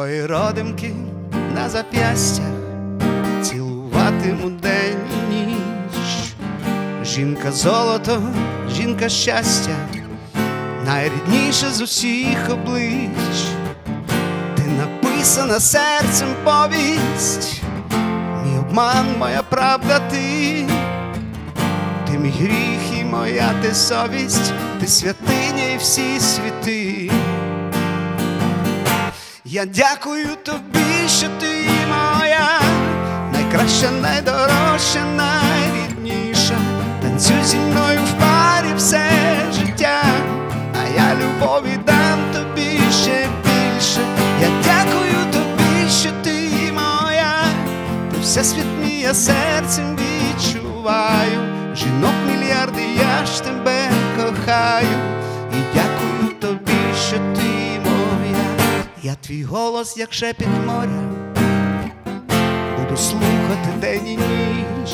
Твої родимки на зап'ястях цілуватиму день і ніч. Жінка золото, жінка щастя, найрідніша з усіх облич. Ти написана серцем повість, мій обман, моя правда ти, ти мій гріх і моя ти совість, ти святиня і всі світи. Я дякую тобі, що ти моя, найкраща, найдорожча, найрідніша. Танцюй зі мною в парі все життя, а я любові дам тобі ще більше. Я дякую тобі, що ти моя, ти все світ мій, я серцем відчуваю. Жінок мільярди, я ж тебе Я твій голос, як шепіт моря, буду слухати день і ніч.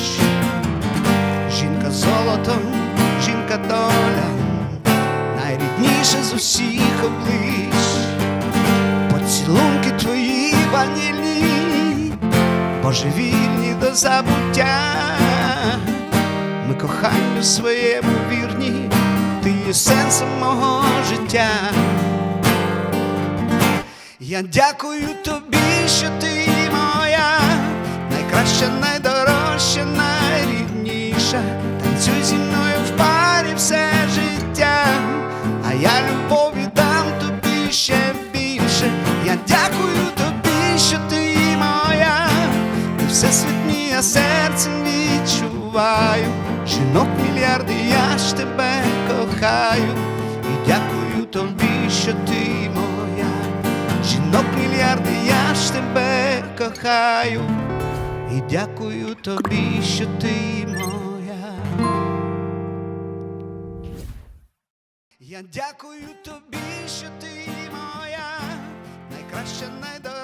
Жінка золото, жінка доля, найрідніша з усіх облич. Поцілунки твої ванільні, божевільні до забуття. Ми коханню своєму вірні, ти є сенсом мого життя. Я дякую тобі, що ти моя, найкраща, найдорожча, найрідніша. Танцюй зі мною в парі все життя, а я любові дам тобі ще більше. Я дякую тобі, що ти моя, і все світ я серцем відчуваю. Жінок мільярди, я ж тебе кохаю, і дякую тобі, що ти. Жінок мільярди, я ж тебе кохаю, і дякую тобі, що ти моя. Я дякую тобі, що ти моя, найкраща, найдорожча,